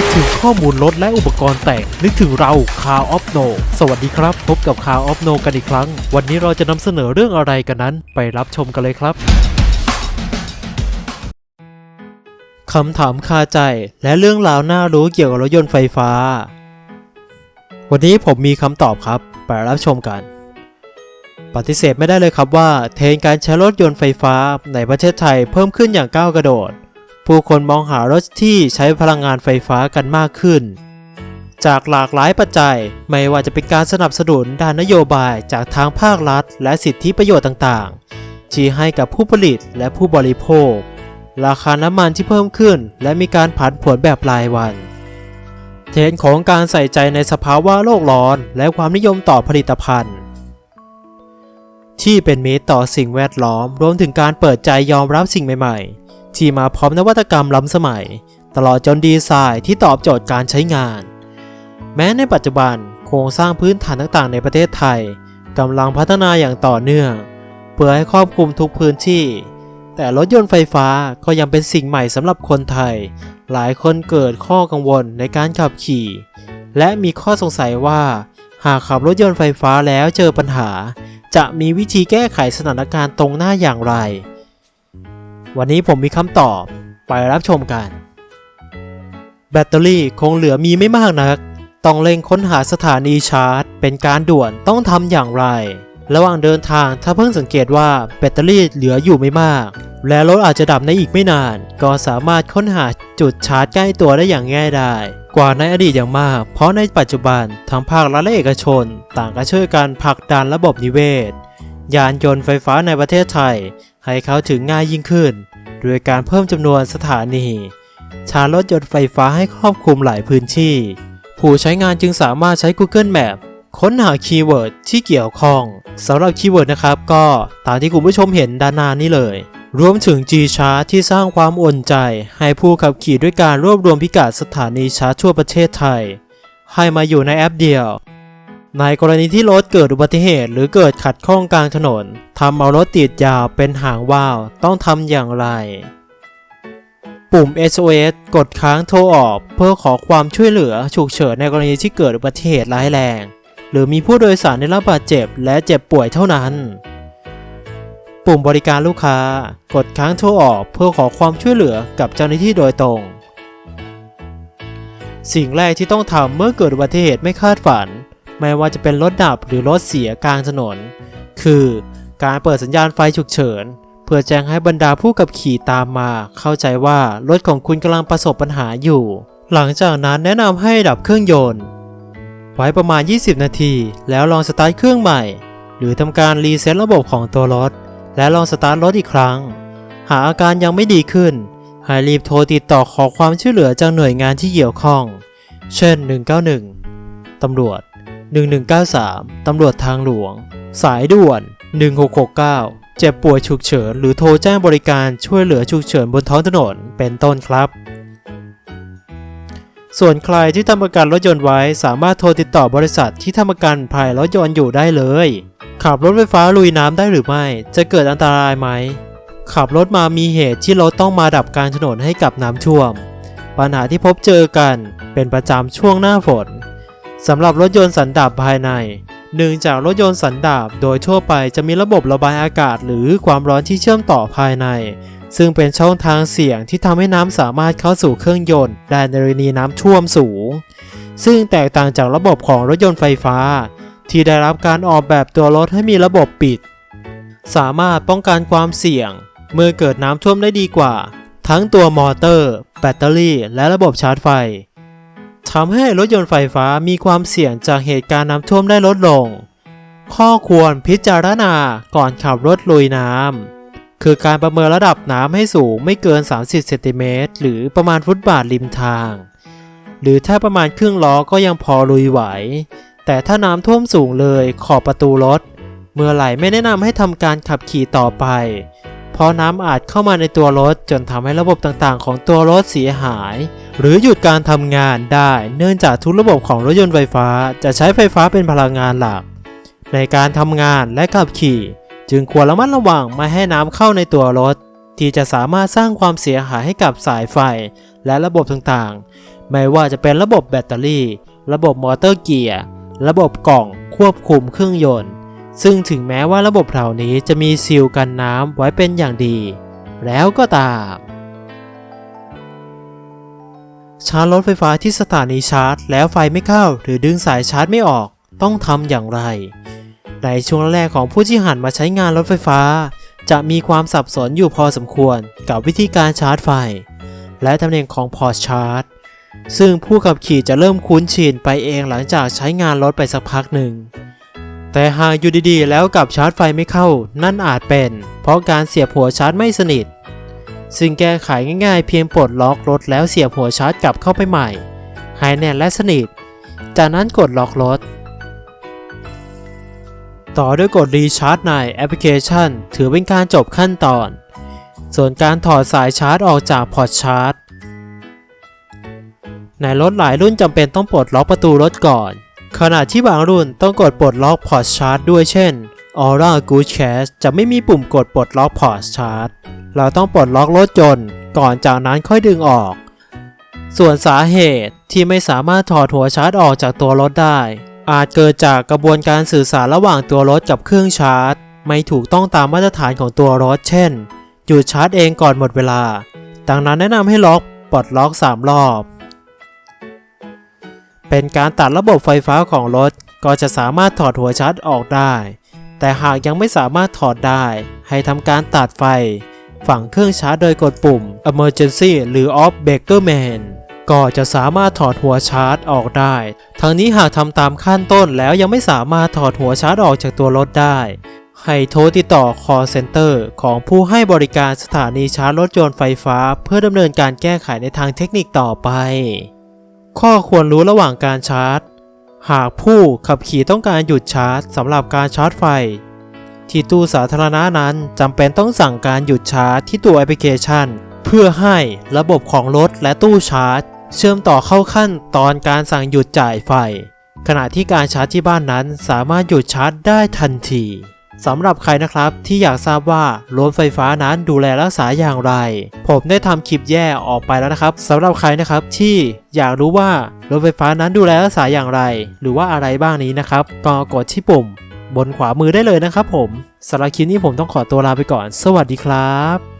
นึกถึงข้อมูลรถและอุปกรณ์แต่ง นึกถึงเรา Car of No สวัสดีครับ พบกับ Car of No กันอีกครั้ง วันนี้เราจะนำเสนอเรื่องอะไรกันนั้น ไปรับชมกันเลยครับคำถามคาใจและเรื่องราวน่ารู้เกี่ยวกับรถยนต์ไฟฟ้า วันนี้ผมมีคำตอบครับ ไปรับชมกัน ปฏิเสธไม่ได้เลยครับว่า เทรนการใช้รถยนต์ไฟฟ้าในประเทศไทยเพิ่มขึ้นอย่างก้าวกระโดด ผู้คนมองหารถที่ใช้พลังงานไฟฟ้ากันมากขึ้น จากหลากหลายปัจจัยไม่ว่าจะเป็นการสนับสนุนด้านนโยบายจากทางภาครัฐ และสิทธิประโยชน์ต่างๆ ที่ให้กับผู้ผลิตและผู้บริโภค ราคาน้ำมันที่เพิ่มขึ้น และมีการผันผวนแบบรายวัน เทรนด์ของการใส่ใจในสภาวะโลกร้อน และความนิยมต่อผลิตภัณฑ์ที่เป็นมิตรต่อสิ่งแวดล้อม รวมถึงการเปิดใจยอมรับสิ่งใหม่ๆ ที่มาพร้อมนวัตกรรมล้ำสมัย ตลอดจนดีไซน์ที่ตอบโจทย์การใช้งาน แม้ในปัจจุบันโครงสร้างพื้นฐานต่างๆ ในประเทศไทยกำลังพัฒนาอย่างต่อเนื่อง เพื่อให้ครอบคลุมทุกพื้นที่ แต่รถยนต์ไฟฟ้าก็ยังเป็นสิ่งใหม่สำหรับคนไทย หลายคนเกิดข้อกังวลในการขับขี่ และมีข้อสงสัยว่าหากขับรถยนต์ไฟฟ้าแล้วเจอปัญหา จะมีวิธีแก้ไขสถานการณ์ตรงหน้าอย่างไร วันนี้ผมมีคำตอบ ไปรับชมกัน แบตเตอรี่คงเหลือมีไม่มากนัก ต้องเร่งค้นหาสถานีชาร์จ เป็นการด่วนต้องทำอย่างไร ระหว่างเดินทางถ้าเพิ่งสังเกตว่าแบตเตอรี่เหลืออยู่ไม่มาก และรถอาจจะดับในอีกไม่นาน ก็สามารถค้นหาจุดชาร์จใกล้ตัวได้อย่างง่ายไดายกว่าในอดีตอย่างมาก เพราะในปัจจุบันทั้งภาครัฐและเอกชน ต่างก็ช่วยกันผลักดันระบบนิเวศ ยานยนต์ไฟฟ้าในประเทศไทยให้เข้าถึงง่ายยิ่งขึ้น โดยการเพิ่มจำนวนสถานี ชาร์จรถยนต์ไฟฟ้าให้ครอบคลุมหลายพื้นที่ ผู้ใช้งานจึงสามารถใช้ Google Map ค้นหาคีย์เวิร์ดที่เกี่ยวข้องสำหรับคีย์เวิร์ดนะครับ ก็ตามที่คุณผู้ชมเห็นด้านหน้านี้เลย รวมถึง G Chart ที่สร้างความอุ่นใจ ให้ผู้ขับขี่ด้วยการรวบรวมพิกัดสถานีชาร์จทั่วประเทศไทย ให้มาอยู่ในแอปเดียว ในกรณีที่รถเกิดอุบัติเหตุหรือเกิดขัดข้องกลางถนนทำเอารถติดยาวเป็นหางว่าวต้องทำอย่างไร ปุ่ม SOS กดค้างโทรออก เพื่อขอความช่วยเหลือฉุกเฉินในกรณีที่เกิดอุบัติเหตุร้ายแรง หรือมีผู้โดยสารได้รับบาดเจ็บและเจ็บป่วยเท่านั้น ปุ่มบริการลูกค้า กดค้างโทรออกเพื่อขอความช่วยเหลือกับเจ้าหน้าที่โดยตรง สิ่งแรกที่ต้องทำเมื่อเกิดอุบัติเหตุไม่คาดฝัน ไม่ว่าจะเป็นรถดับหรือรถเสียกลางถนน คือการเปิดสัญญาณไฟฉุกเฉิน เพื่อแจ้งให้บรรดาผู้ขับขี่ตามมา เข้าใจว่ารถของคุณกำลังประสบปัญหาอยู่ หลังจากนั้นแนะนำให้ดับเครื่องยนต์ ไว้ประมาณ 20 นาที แล้วลองสตาร์ทเครื่องใหม่ หรือทำการรีเซ็ตระบบของตัวรถ และลองสตาร์ทรถอีกครั้ง หากอาการยังไม่ดีขึ้นให้รีบโทรติดต่อขอความช่วยเหลือจากหน่วยงานที่เกี่ยวข้อง เช่น 191 ตำรวจ 1193 ตำรวจทางหลวง สายด่วน 1669 เจ็บป่วยฉุกเฉิน หรือโทรแจ้งบริการช่วยเหลือฉุกเฉินบนท้องถนน เป็นต้นครับ ส่วนใครที่ทำประกันรถยนต์ไว้สามารถโทรติดต่อบริษัทที่ทำประกันภัยรถยนต์อยู่ได้เลย ขับรถไฟฟ้าลุยน้ำได้หรือไม่ จะเกิดอันตรายไหม ขับรถมามีเหตุที่รถต้องมาดับการถนนให้กับน้ำท่วม ปัญหาที่พบเจอกันเป็นประจำช่วงหน้าฝน สำหรับรถยนต์สันดาปภายในเนื่งจากรถยนต์สันดาปโดยทั่วไปจะมีระบบระบายอากาศหรือความร้อนที่เชื่อมต่อภายใน ซึ่งเป็นช่องทางเสี่ยงที่ทำให้น้ำสามารถเข้าสู่เครื่องยนต์ได้ในกรณีน้ำท่วมสูง ซึ่งแตกต่างจากระบบของรถยนต์ไฟฟ้า ที่ได้รับการออกแบบตัวรถให้มีระบบปิด สามารถป้องกันความเสี่ยง เมื่อเกิดน้ำท่วมได้ดีกว่า ทั้งตัวมอเตอร์ แบตเตอรี่ และระบบชาร์จไฟ ทำให้รถยนต์ไฟฟ้ามีความเสี่ยงจากเหตุการณ์น้ำท่วมได้ลดลง ข้อควรพิจารณาก่อนขับรถลุยน้ำคือการประเมินระดับน้ำให้สูงไม่เกิน 30เซนติเมตรหรือประมาณฟุตบาทริมทาง หรือถ้าประมาณครึ่งล้อก็ยังพอลุยไหว แต่ถ้าน้ำท่วมสูงเลยขอบประตูรถ เมื่อไหร่ไม่แนะนำให้ทำการขับขี่ต่อไป เพราะน้ำอาจเข้ามาในตัวรถจนทำให้ระบบต่างๆ ของตัวรถเสียหาย หรือหยุดการทำงานได้ เนื่องจากทุกระบบของรถยนต์ไฟฟ้าจะใช้ไฟฟ้าเป็นพลังงานหลัก ในการทำงานและขับขี่ จึงควรระมัดระวังไม่ให้น้ำเข้าในตัวรถ ที่จะสามารถสร้างความเสียหายให้กับสายไฟ และระบบต่างๆ ไม่ว่าจะเป็นระบบแบตเตอรี่ ระบบมอเตอร์เกียร์ระบบกล่องควบคุมเครื่องยนต์ ซึ่งถึงแม้ว่าระบบเหล่านี้จะมีซีลกันน้ำไว้เป็นอย่างดี แล้วก็ตามชาร์จรถไฟฟ้าที่สถานีชาร์จ แล้วไฟไม่เข้า หรือดึงสายชาร์จไม่ออกต้องทำอย่างไร ในช่วงแรกของผู้ที่หันมาใช้งานรถไฟฟ้า จะมีความสับสนอยู่พอสมควรกับวิธีการชาร์จไฟ และตำแหน่งของพอร์ตชาร์จ ซึ่งผู้ขับขี่จะเริ่มคุ้นชินไปเองหลังจากใช้งานรถไปสักพักหนึ่ง แต่หากอยู่ดีๆ แล้วกับชาร์จไฟไม่เข้า นั่นอาจเป็น เพราะการเสียบหัวชาร์จไม่สนิท ซึ่งแก้ไขง่ายๆ เพียงปลดล็อกรถแล้วเสียบหัวชาร์จกลับเข้าไปใหม่ ให้แน่นและสนิท จากนั้นกดล็อกรถ ต่อด้วยกดรีชาร์จในแอปพลิเคชัน ถือเป็นการจบขั้นตอน ส่วนการถอดสายชาร์จออกจากพอร์ตชาร์จในรถหลายรุ่นจำเป็นต้องปลดล็อกประตูรถก่อน ขณะที่บางรุ่นต้องกดปลดล็อกพอร์ตชาร์จด้วยเช่น Aura Good Cash จะไม่มีปุ่มกดปลดล็อกพอร์ตชาร์จเราต้องปลดล็อกรถยนก่อนจากนั้นค่อยดึงออก ส่วนสาเหตุที่ไม่สามารถถอดหัวชาร์จออกจากตัวรถได้ อาจเกิดจากกระบวนการสื่อสารระหว่างตัวรถกับเครื่องชาร์จ ไม่ถูกต้องตามมาตรฐานของตัวรถ เช่นหยุดชาร์จเองก่อนหมดเวลา ดังนั้นแนะนำให้ล็อกปลดล็อก 3 รอบ เป็นการตัดระบบไฟฟ้าของรถ ก็จะสามารถถอดหัวชาร์จออกได้ แต่หากยังไม่สามารถถอดได้ ให้ทำการตัดไฟ ฝั่งเครื่องชาร์จโดยกดปุ่ม Emergency หรือ Off Breaker Man ก็จะสามารถถอดหัวชาร์จออกได้ ทั้งนี้หากทำตามขั้นต้นแล้วยังไม่สามารถถอดหัวชาร์จออกจากตัวรถได้ ให้โทรติดต่อ call center ของผู้ให้บริการสถานีชาร์จรถยนต์ไฟฟ้า เพื่อดำเนินการแก้ไขในทางเทคนิคต่อไป ข้อควรรู้ระหว่างการชาร์จ หากผู้ขับขี่ต้องการหยุดชาร์จสำหรับการชาร์จไฟ ที่ตู้สาธารณะนั้นจำเป็นต้องสั่งการหยุดชาร์จที่ตัวแอปพลิเคชัน เพื่อให้ระบบของรถและตู้ชาร์จ เชื่อมต่อเข้าขั้นตอนการสั่งหยุดจ่ายไฟ ขณะที่การชาร์จที่บ้านนั้นสามารถหยุดชาร์จได้ทันที สำหรับใครนะครับที่อยากทราบว่ารงไฟฟ้านั้นดูแลรักษาอย่างไร ผมได้ทำคลิปแย่ออกไปแล้วนะครับสำหรับใครนะครับที่อยากรู้ว่ารงไฟฟ้านั้นดูแลรักษาอย่างไร หรือว่าอะไรบ้างนี้นะครับก็กดที่ปุ่ม บนขวามือได้เลยนะครับผมสำหรับคลิปนี้ผมต้องขอตัวลาไปก่อน สวัสดีครับ